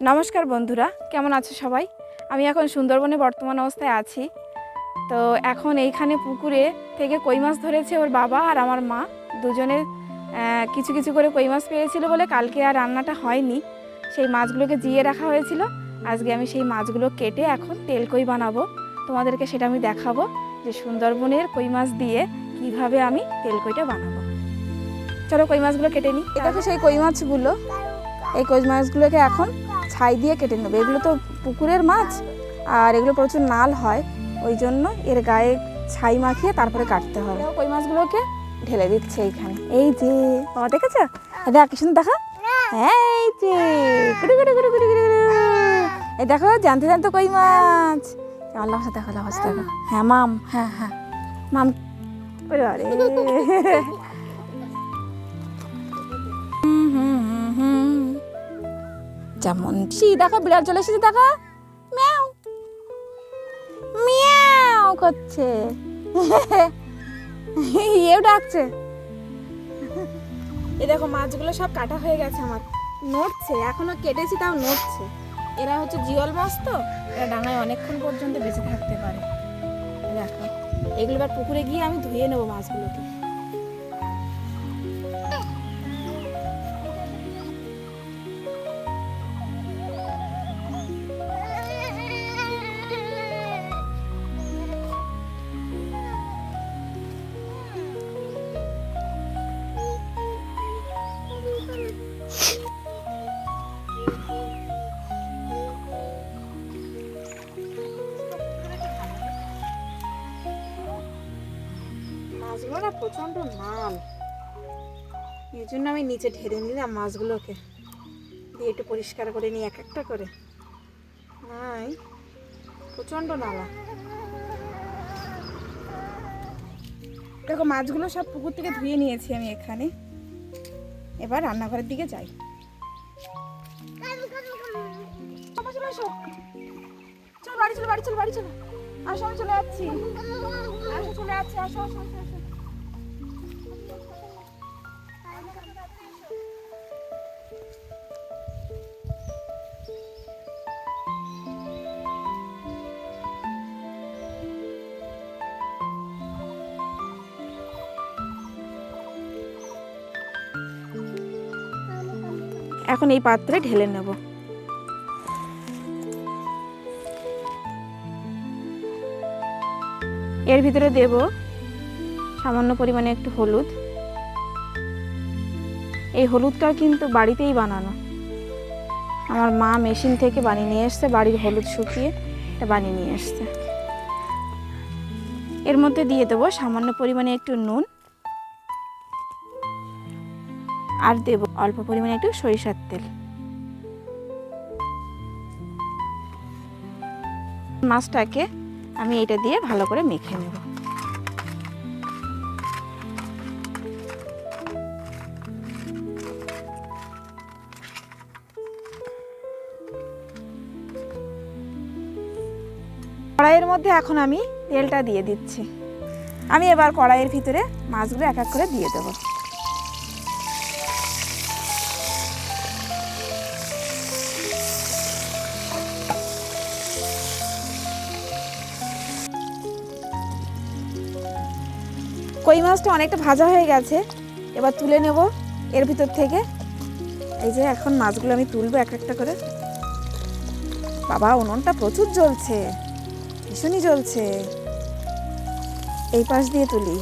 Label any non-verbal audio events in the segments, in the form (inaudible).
নমস্কার বন্ধুরা, কেমন আছো সবাই? আমি এখন সুন্দরবনে বর্তমান অবস্থায় আছি। তো এখন এইখানে পুকুরে থেকে কই মাছ ধরেছে ওর বাবা আর আমার মা। দুজনে কিছু কিছু করে কই মাছ পেয়েছিল বলে কালকে আর রান্নাটা হয়নি। সেই মাছগুলোকে জিয়ে রাখা হয়েছিল। আজকে আমি সেই মাছগুলো কেটে এখন তেল কই বানাবো। তোমাদেরকে সেটা আমি দেখাবো যে সুন্দরবনের কই মাছ দিয়ে কীভাবে আমি তেল কইটা বানাবো। চলো কই মাছগুলো কেটে নিই। এটা তো সেই কই মাছগুলো। এই কই মাছগুলোকে এখন ছাই দিয়ে কেটে নেবে। এগুলো তো পুকুরের মাছ আর এগুলো প্রচুর নাল হয় ওই জন্য এর গায়ে ছাই মাখিয়ে তারপরে কাটতে হবে। কই মাছগুলোকে? ঢেলে দিচ্ছে এইখানে। এই যে বাবা দেখেছ? দেখ কি সুন্দর দেখা। এই যে। এই দেখো জানতে জানতে কই মাছ? আল্লাহ দেখো আল্লাহ দেখো। হ্যাঁ মাম। হ্যাঁ হ্যাঁ। মাম আরে যেমন সি দেখো, বিড়াল চলে এসেছে, দেখো। ম্যাও। মিয়াও করছে। এও ডাকছে। এ দেখো, মাছগুলো সব কাটা হয়ে গেছে আমার। নড়ছে, এখনও কেটেছি, তাও নড়ছে। এরা হচ্ছে জিওল মাছ তো, এরা ডাঙায় অনেকক্ষণ পর্যন্ত বেঁচে থাকতে পারে। দেখো, এগুলো এবার পুকুরে গিয়ে আমি ধুয়ে নেব মাছগুলোকে। মাছগুলো না প্রচণ্ড নাল এই জন্য আমি নিচে ঢেলে নিলাম মাছগুলোকে। দিয়ে একটু পরিষ্কার করে নিই এক একটা করে। নাই, প্রচণ্ড নালা। দেখো, মাছগুলো সব পুকুর থেকে ধুয়ে নিয়েছি আমি এখানে। এবার রান্নাঘরের দিকে যাই। চলো, বাড়ি চলো বাড়ি চলো বাড়ি চলো। আসো, আমি চলে যাচ্ছি। আসো, চলে যাচ্ছি আসো আসো আসো। এখন এই পাত্রে ঢেলে নেব। এর ভিতরে দেব সামান্য পরিমাণে একটু হলুদ। এই হলুদটা কিন্তু বাড়িতেই বানানো। আমার মা মেশিন থেকে বানিয়ে নিয়ে এসছে, বাড়ির হলুদ শুকিয়ে এটা বানিয়ে নিয়ে এসছে। এর মধ্যে দিয়ে দেবো সামান্য পরিমাণে একটু নুন। আর দেব অল্প পরিমাণে একটু সরিষার তেল। মাছটাকে আমি এটা দিয়ে ভালো করে মেখে নেব। কড়াইয়ের মধ্যে এখন আমি তেলটা দিয়ে দিচ্ছি। আমি এবার কড়াইয়ের ভিতরে মাছগুলো এক এক করে দিয়ে দেবো। কই মাছটা অনেকটা ভাজা হয়ে গেছে। এবার তুলে নেব এর ভিতর থেকে। এই যে এখন মাছগুলো আমি তুলবো এক একটা করে। বাবা, উনুনটা প্রচুর জ্বলছে। ভীষণই জ্বলছে। এই পাশ দিয়ে তুলি।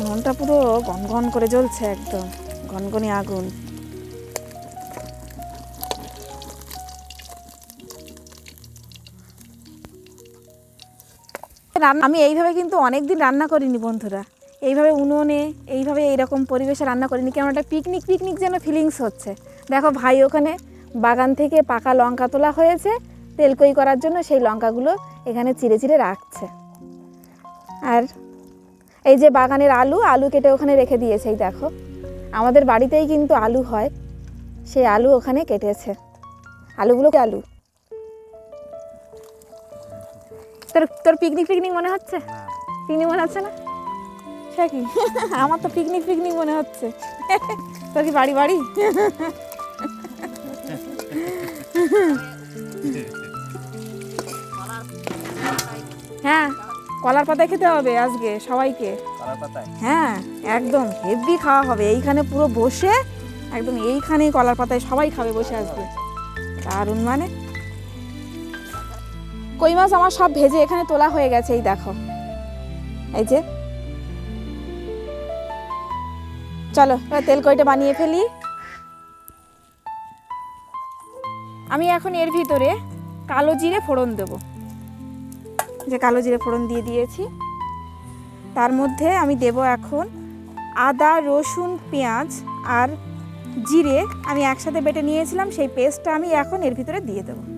উনুনটা পুরো গনগন করে জ্বলছে একদম। গনগনি আগুন। রান্না আমি এইভাবে কিন্তু অনেক দিন রান্না করিনি বন্ধুরা। এইভাবে উনুনে, এইভাবে এইরকম পরিবেশে রান্না করিনি। কেমন একটা পিকনিক পিকনিক যেন ফিলিংস হচ্ছে। দেখো ভাই ওখানে বাগান থেকে পাকা লঙ্কা তোলা হয়েছে। তেলকই করার জন্য সেই লঙ্কাগুলো এখানে চিড়ে চিড়ে রাখছে। আর এই যে বাগানের আলু আলু কেটে ওখানে রেখে দিয়েছে দেখো। আমাদের বাড়িতেই কিন্তু আলু হয়। সেই আলু ওখানে কেটেছে। আলুগুলোকে আলু? তোর তোর পিকনিক পিকনিক মনে হচ্ছে? পিকনিক মনে হচ্ছে না? সে কি? (laughs) আমার তো পিকনিক পিকনিক মনে হচ্ছে। (laughs) তোর কি বাড়ি বাড়ি? (laughs) হ্যাঁ কলার পাতায় খেতে হবে আজকে সবাইকে। হ্যাঁ একদম হেভি খাওয়া হবে। এইখানে পুরো বসে একদম এইখানেই কলার পাতায় সবাই খাবে বসে আজকে। দারুণ মানে। কই মাছ আমার সব ভেজে এখানে তোলা হয়ে গেছে, এই দেখো। এই যে। চলো তেল কইটা বানিয়ে ফেলি। আমি এখন এর ভিতরে কালো জিরে ফোড়ন দেব। যে কালো জিরে ফোড়ন দিয়ে দিয়েছি। তার মধ্যে আমি দেব এখন আদা, রসুন, পেঁয়াজ আর জিরে। আমি একসাথে বেটে নিয়েছিলাম, সেই পেস্টটা আমি এখন এর ভিতরে দিয়ে দেবো।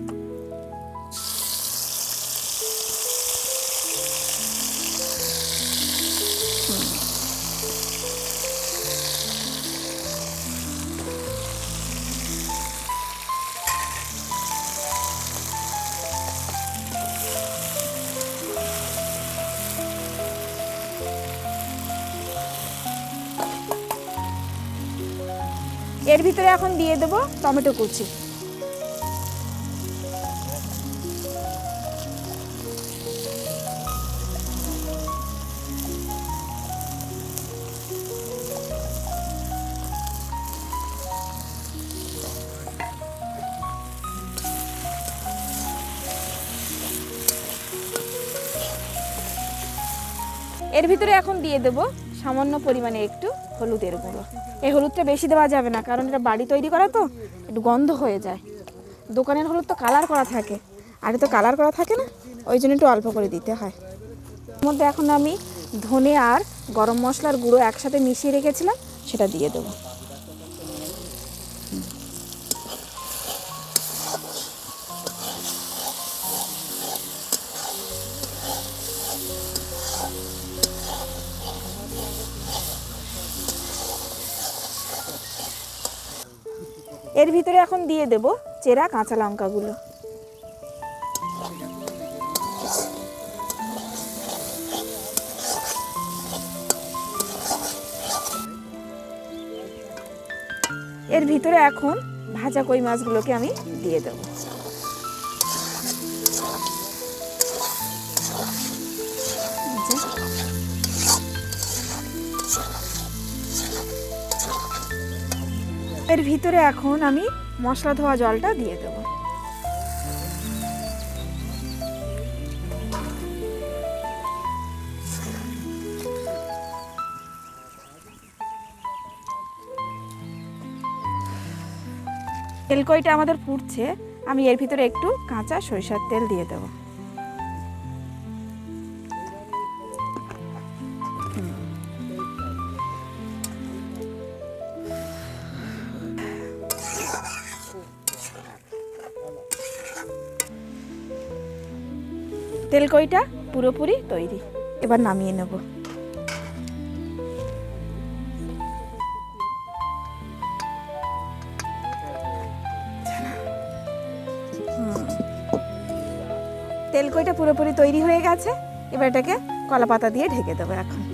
এর ভিতরে এখন দিয়ে দেবো টমেটো কুচি। এর ভিতরে এখন দিয়ে দেব সামান্য পরিমাণে একটু হলুদের গুঁড়ো। এই হলুদটা বেশি দেওয়া যাবে না, কারণ এটা বাড়ি তৈরি করা তো, একটু গন্ধ হয়ে যায়। দোকানের হলুদ তো কালার করা থাকে, আর তো কালার করা থাকে না, ওই জন্য একটু অল্প করে দিতে হয়। এর মধ্যে এখন আমি ধনে আর গরম মশলার গুঁড়ো একসাথে মিশিয়ে রেখেছিলাম, সেটা দিয়ে দেবো। এর ভিতরে এখন দিয়ে দেব চেরা কাঁচা লঙ্কাগুলো। এর ভিতরে এখন ভাজা কই মাছগুলোকে আমি দিয়ে দেব। এর ভিতরে এখন আমি মশলা ধোয়া জলটা দিয়ে দেব। তেলকইটা আমাদের ফুটছে আমি এর ভিতরে একটু কাঁচা সরিষার তেল দিয়ে দেবো। তেলকইটা পুরোপুরি তৈরি। এবার নামিয়ে নেব। তেলকইটা পুরোপুরি তৈরি হয়ে গেছে। এবার এটাকে কলা পাতা দিয়ে ঢেকে দেবো এখন।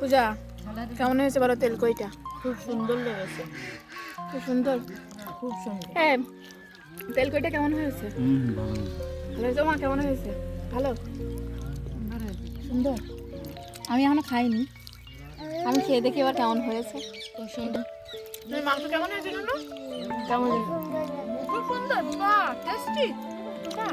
পূজা কেমন হয়েছে বলো তেলকইটা খুব সুন্দর লেগেছে। খুব সুন্দর? খুব সুন্দর। হ্যাঁ তেলকইটা কেমন হয়েছে? ভালো। হয়েছে? মা কেমন হয়েছে? ভালো? সুন্দর আমি এখনও খাইনি। আমি খেয়ে দেখি এবার কেমন হয়েছে। খুব সুন্দর। তুমি মাংস কেমন হয়েছে কেমন খুব সুন্দর বাহ টেস্টি বাহ।